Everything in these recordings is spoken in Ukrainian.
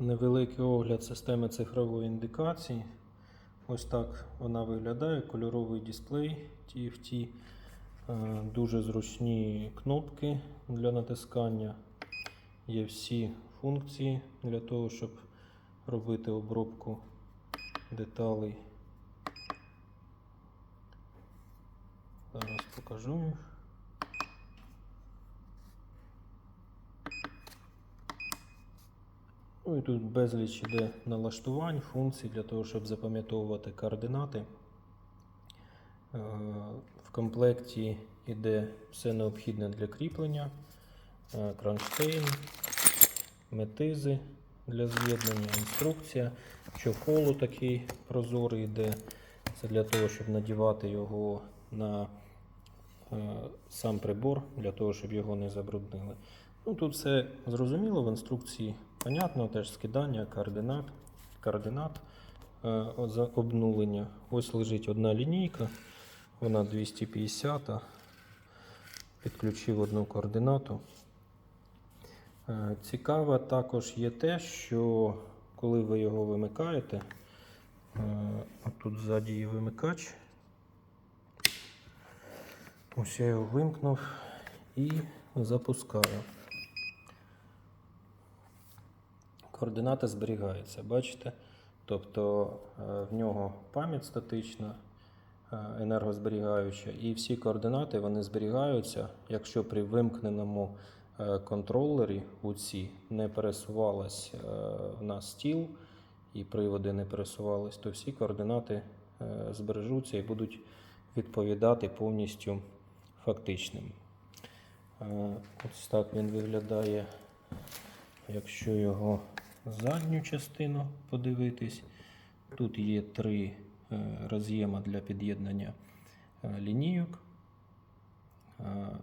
Невеликий огляд системи цифрової індикації. Ось так вона виглядає. Кольоровий дисплей TFT. Е, Дуже зручні кнопки для натискання. Є всі функції для того, щоб робити обробку деталей. Зараз покажу їх. Ну і тут безліч іде налаштувань, функцій для того, щоб запам'ятовувати координати. Е, В комплекті йде все необхідне для кріплення, е, кронштейн, метизи для з'єднання, інструкція, чохолу такий прозорий йде. Це для того, щоб надівати його на сам прибор, для того, щоб його не забруднили. Ну, тут все зрозуміло в інструкції. Понятно, теж скидання координат, координат е, за обнулення. Ось лежить одна лінійка, вона 250. Підключив одну координату. Е, Цікаво також є те, що коли ви його вимикаєте, е, тут ззаді є вимикач. Ось я його вимкнув і запускаю. Координата зберігається, бачите? Тобто е, в нього пам'ять статична, е, енергозберігаюча, і всі координати вони зберігаються, якщо при вимкненому е, контролері УЦІ не пересувалась нас стіл і приводи не пересувались, то всі координати збережуться і будуть відповідати повністю фактичним. Е, Ось так він виглядає, якщо його задню частину подивитись. Тут є три е, роз'єма для під'єднання е, лінійок,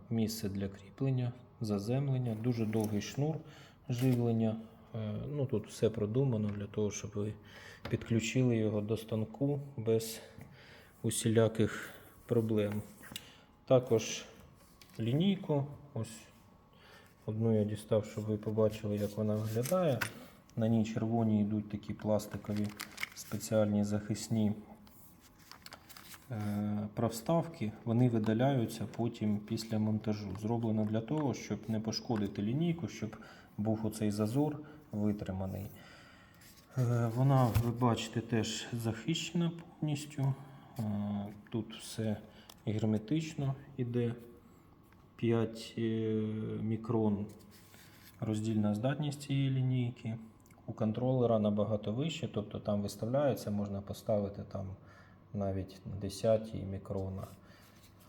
місце для кріплення, заземлення, дуже довгий шнур живлення. Ну, тут все продумано для того, щоб ви підключили його до станку без усіляких проблем. Також лінійку. Ось одну я дістав, щоб ви побачили, як вона виглядає. На ній червоні йдуть такі пластикові спеціальні захисні е, провставки. Вони видаляються потім після монтажу. Зроблено для того, щоб не пошкодити лінійку, щоб був оцей зазор витриманий. Е, Вона, ви бачите, теж захищена повністю. Е, Тут все герметично іде. 5 е, мікрон роздільна здатність цієї лінійки. У контролера набагато вище, тобто там виставляється, можна поставити там навіть 10 мікрона.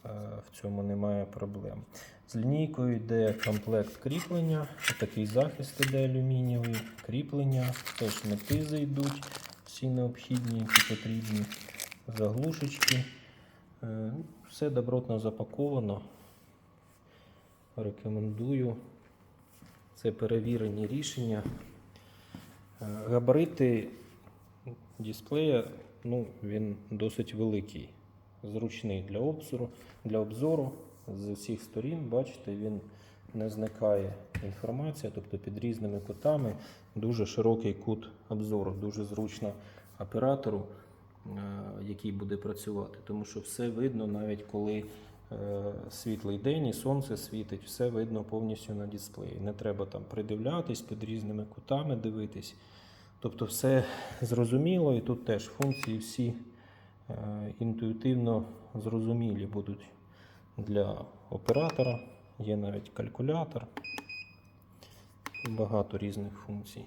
Е, В цьому немає проблем. З лінійкою йде комплект кріплення, такий захист іде алюмінієвий, кріплення, теж метизи йдуть, всі необхідні, які потрібні, заглушечки. Е, Все добротно запаковано. Рекомендую. Це перевірені рішення. Е, Габарити дисплея, ну, він досить великий, зручний для обзору. Для обзору з усіх сторін, бачите, він не зникає інформація, тобто під різними кутами дуже широкий кут обзору, дуже зручно оператору, який буде працювати, тому що все видно, навіть коли е, світлий день і сонце світить, все видно повністю на дисплеї. Не треба там придивлятись під різними кутами дивитись. Тобто все зрозуміло, і тут теж функції всі е, інтуїтивно зрозумілі будуть для оператора. Є навіть калькулятор, багато різних функцій.